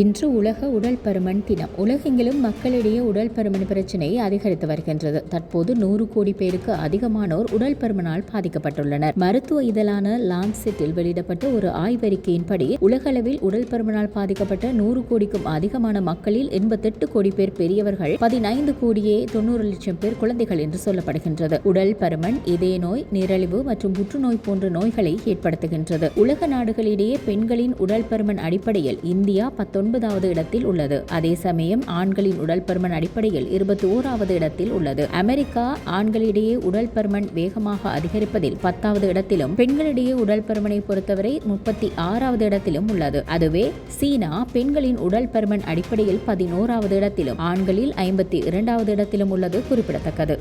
இன்று உலக உடல் பருமன் தினம். உலகெங்கிலும் மக்களிடையே உடல் பருமன் பிரச்சினை அதிகரித்து வருகின்றது. தற்போது நூறு கோடி பேருக்கு அதிகமானோர் உடல் பருமனால் பாதிக்கப்பட்டுள்ளனர். மருத்துவ இதழான லான்செட்டில் வெளியிடப்பட்ட ஒரு ஆய்வறிக்கையின்படி உலகளவில் உடல் பருமனால் பாதிக்கப்பட்ட நூறு கோடிக்கும் அதிகமான மக்களில் எண்பத்தெட்டு கோடி பேர் பெரியவர்கள் பதினைந்து கோடியே தொண்ணூறு லட்சம் பேர் குழந்தைகள் என்று சொல்லப்படுகின்றது. உடல் பருமன் இதய நோய் நிரழிவு மற்றும் புற்றுநோய் போன்ற நோய்களை ஏற்படுத்துகின்றது. உலக நாடுகளிடையே பெண்களின் உடல் பருமன் அடிப்படையில் இந்தியா ஒன்பதாவது இடத்தில் உள்ளது. அதே சமயம் ஆண்களின் உடல் பருமன் அடிப்படையில் இருபத்தி ஓராவது இடத்தில் உள்ளது. அமெரிக்கா ஆண்களிடையே உடல் பருமன் வேகமாக அதிகரிப்பதில் பத்தாவது இடத்திலும் பெண்களிடையே உடல் பருமனை பொறுத்தவரை முப்பத்தி ஆறாவது இடத்திலும் உள்ளது. அதுவே சீனா பெண்களின் உடல் பருமன் அடிப்படையில் பதினோராவது இடத்திலும் ஆண்களில் ஐம்பத்தி இரண்டாவது இடத்திலும் உள்ளது குறிப்பிடத்தக்கது.